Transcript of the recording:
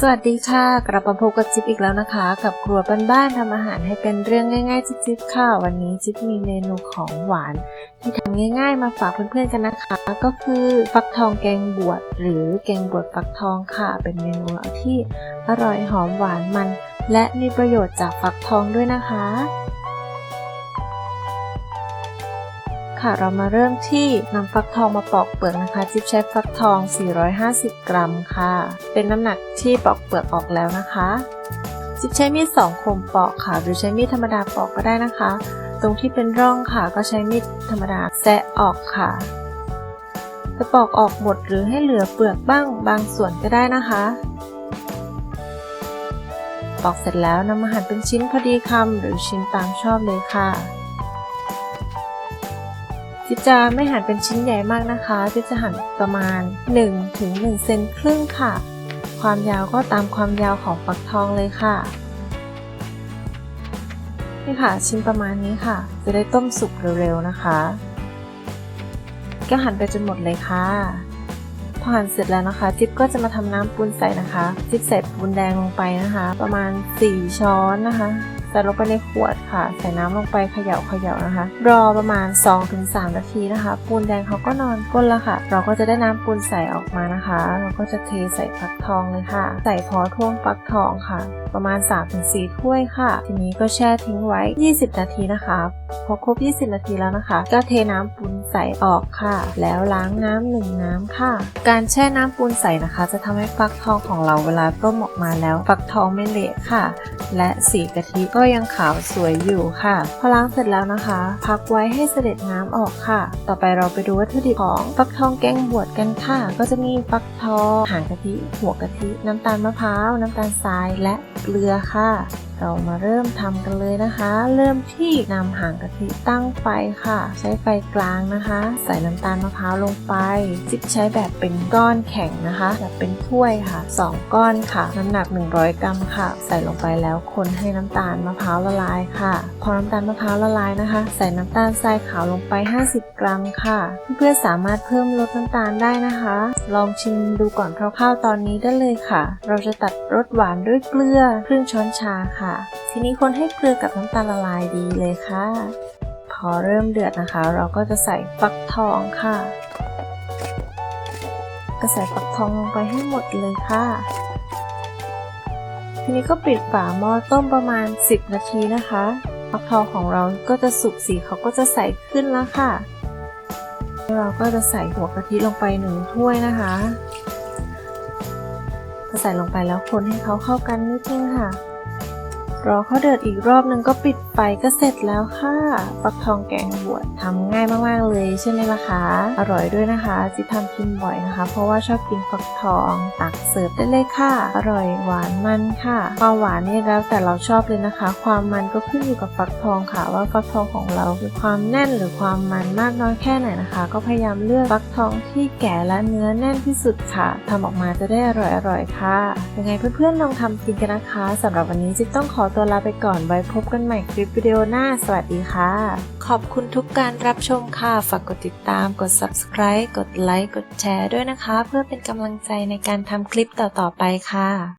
สวัสดีค่ะ กลับมาพบกับจิ๊บอีกแล้วนะคะ กับครัวบ้านๆทำอาหารให้เป็นเรื่องง่ายๆจิ๊บๆค่ะ วันนี้จิ๊บมีเมนูของหวาน ที่ทำง่าย ๆ มาฝากเพื่อนๆกันนะคะ ก็คือฟักทองแกงบวชหรือแกงบวชฟักทองค่ะ เป็นเมนูที่อร่อยหอมหวานมัน และมีประโยชน์จากฟักทองด้วยนะคะ ค่ะเรามาเริ่มที่นำฟักทองมาปอกเปลือกนะคะ จิ๊บใช้ฟักทอง 450 กรัมค่ะ เป็นน้ำหนักที่ปอกเปลือกออกแล้วนะคะ จิ๊บใช้มีดสองคมปอกค่ะ หรือใช้มีดธรรมดาปอกก็ได้นะคะ ตรงที่เป็นร่องค่ะ ก็ใช้มีดธรรมดาแซะออกค่ะจะปอกออกหมดหรือให้เหลือเปลือกบ้างบางส่วนก็ได้นะคะ ปอกเสร็จแล้วนำมาหั่นเป็นชิ้นพอดีคำหรือชิ้นตามชอบเลยค่ะ จิ๊บจะไม่หั่นเป็นชิ้นใหญ่มากนะคะจิ๊บจะหั่นประมาณ1ถึง1เซนครึ่งค่ะ ความยาวก็ตามความยาวของฟักทองเลยค่ะนี่ค่ะชิ้นประมาณนี้ค่ะ จะได้ต้มสุกเร็วๆนะคะ ก็หั่นไปจนหมดเลยค่ะพอหั่นเสร็จแล้วนะคะ จิ๊บก็จะมาทำน้ำปูนใส่นะคะ จิ๊บใส่ปูนแดงลงไปนะคะ ประมาณ 4 ช้อนนะคะ ใส่ลงไปในขวดค่ะ ใส่น้ำลงไปเขย่าเขย่านะคะ รอประมาณ 2-3 นาทีนะคะ ปูนแดงเขาก็นอนก้นแล้วค่ะ เราก็จะได้น้ำปูนใสออกมานะคะ เราก็จะเทใส่ฟักทองเลยค่ะ ใส่พอท่วงฟักทองค่ะ ประมาณ 3-4 ถ้วยค่ะ ทีนี้ก็แช่ทิ้งไว้ 20 นาทีนะคะ พอครบ 20 นาทีแล้วนะคะ ก็เทน้ำปูนใสออกค่ะ แล้วล้างน้ำหนึ่งน้ำค่ะ การแช่น้ำปูนใสนะคะ จะทำให้ฟักทองของเราเวลาต้มออกมาแล้ว ฟักทองไม่เละค่ะ และสีกะทิก็ยังขาวสวยอยู่ค่ะ พอล้างเสร็จแล้วนะคะ พักไว้ให้เสด็จน้ำออกค่ะ ต่อไปเราไปดูวัตถุดิบของฟักทองแกงบวชกันค่ะ ก็จะมีฟักทองหางกะทิหัวกะทิ น้ำตาลมะพร้าวน้ำตาลทรายและ เกลือค่ะ เรามาเริ่มทำกันเลยนะคะ เริ่มที่นำหางกะทิตั้งไฟค่ะ ใช้ไฟกลางนะคะ ใส่น้ำตาลมะพร้าวลงไปจิบใช้แบบเป็นก้อนแข็งนะคะแบบเป็นถ้วยค่ะ 2 ก้อนค่ะ น้ำหนัก 100 กรัมค่ะ ใส่ลงไปแล้วคนให้น้ำตาลมะพร้าวละลายค่ะ พอน้ำตาลมะพร้าวละลายนะคะ ใส่น้ำตาลทรายขาวลงไป 50 กรัมค่ะ เพื่อนๆสามารถเพิ่มรสน้ำตาลได้นะคะ ลองชิมดูก่อนคร่าวๆตอนนี้ได้เลยค่ะ เราจะตัดรสหวานด้วยเกลือครึ่งช้อนชาค่ะ ทีนี้คนให้เกลือกับน้ำตาลละลายดีเลยค่ะ พอเริ่มเดือดนะคะ เราก็จะใส่ฟักทองค่ะก็ใส่ฟักทองลงไปให้หมดเลยค่ะ ทีนี้ก็ปิดฝาหม้อต้มประมาณ 10 นาทีนะคะฟักทองของเราก็จะสุกสีเขาก็จะใสขึ้นแล้วค่ะ เราก็จะใส่หัวกะทิลงไปหนึ่งถ้วยนะคะ ใส่ลงไปแล้วคนให้เขาเข้ากันนิดนึงค่ะ รอเขาเดือดอีกรอบนึงก็ปิดไฟก็เสร็จแล้วค่ะฟักทองแกงบวชทำง่ายมากๆเลยใช่ไหมล่ะคะ อร่อยด้วยนะคะจิทำกินบ่อยนะคะ เพราะว่าชอบกินฟักทองตักเสิร์ฟได้เลยค่ะ อร่อยหวานมันค่ะความหวานนี่แล้วแต่เราชอบเลยนะคะ ความมันก็ขึ้นอยู่กับฟักทองค่ะ ว่าฟักทองของเรามีความแน่นหรือความมันมากน้อยแค่ไหนนะคะ ก็พยายามเลือกฟักทองที่แก่และเนื้อแน่นที่สุดค่ะทำออกมาจะได้อร่อยๆค่ะยังไงเพื่อนๆลองทำกินกันนะคะสำหรับวันนี้จิ๊บต้องขอตัวลาไปก่อนไว้พบกันใหม่คลิปวิดีโอหน้า สวัสดีค่ะ ขอบคุณทุกการรับชมค่ะ ฝากกดติดตาม กด subscribe กดไลค์ กดแชร์ด้วยนะคะ เพื่อเป็นกำลังใจในการทำคลิปต่อๆไปค่ะ